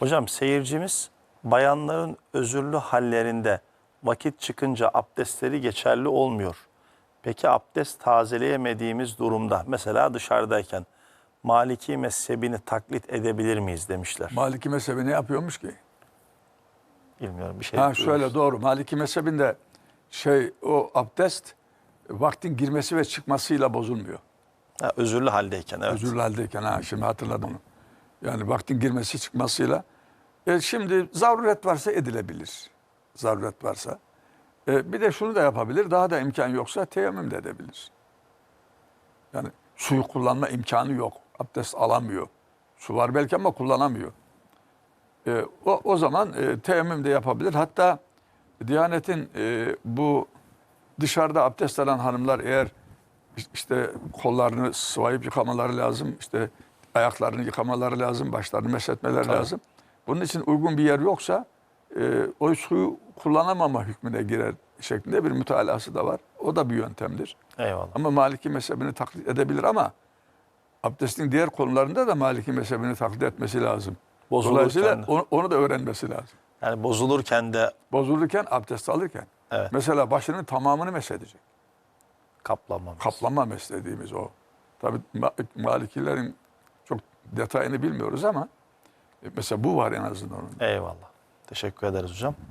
Hocam seyircimiz bayanların özürlü hallerinde vakit çıkınca abdestleri geçerli olmuyor. Peki abdest tazeleyemediğimiz durumda mesela dışarıdayken Maliki mezhebini taklit edebilir miyiz demişler. Maliki mezhebi ne yapıyormuş ki? Bilmiyorum bir şey. Ha şöyle doğru. Maliki mezhebinde şey o abdest vaktin girmesi ve çıkmasıyla bozulmuyor. Ha, özürlü haldeyken evet. Özürlü haldeyken ha şimdi hatırladım onu. Yani vaktin girmesi çıkmasıyla. E, şimdi zaruret varsa edilebilir. Zaruret varsa. E, bir de şunu da yapabilir. Daha da imkan yoksa teyemmüm de edebilir. Yani suyu kullanma imkanı yok. Abdest alamıyor. Su var belki ama kullanamıyor. E, o, o zaman e, teyemmüm de yapabilir. Hatta Diyanet'in e, bu dışarıda abdest alan hanımlar eğer işte kollarını sıvayıp yıkamaları lazım, işte ayaklarını yıkamaları lazım, başlarını mesletmeleri Tabii. lazım. Bunun için uygun bir yer yoksa e, o suyu kullanamama hükmüne girer şeklinde bir mütalası da var. O da bir yöntemdir. Eyvallah. Ama Maliki mezhebini taklit edebilir ama abdestin diğer konularında da Maliki mezhebini taklit etmesi lazım. Bozulurken Dolayısıyla de. onu, onu da öğrenmesi lazım. Yani bozulurken de Bozulurken, abdest alırken. Evet. Mesela başının tamamını mesedecek. kaplanmamız. Kaplama meslediğimiz o. Tabii Ma- Malikilerin detayını bilmiyoruz ama e, mesela bu var en azından. Eyvallah. Teşekkür ederiz hocam.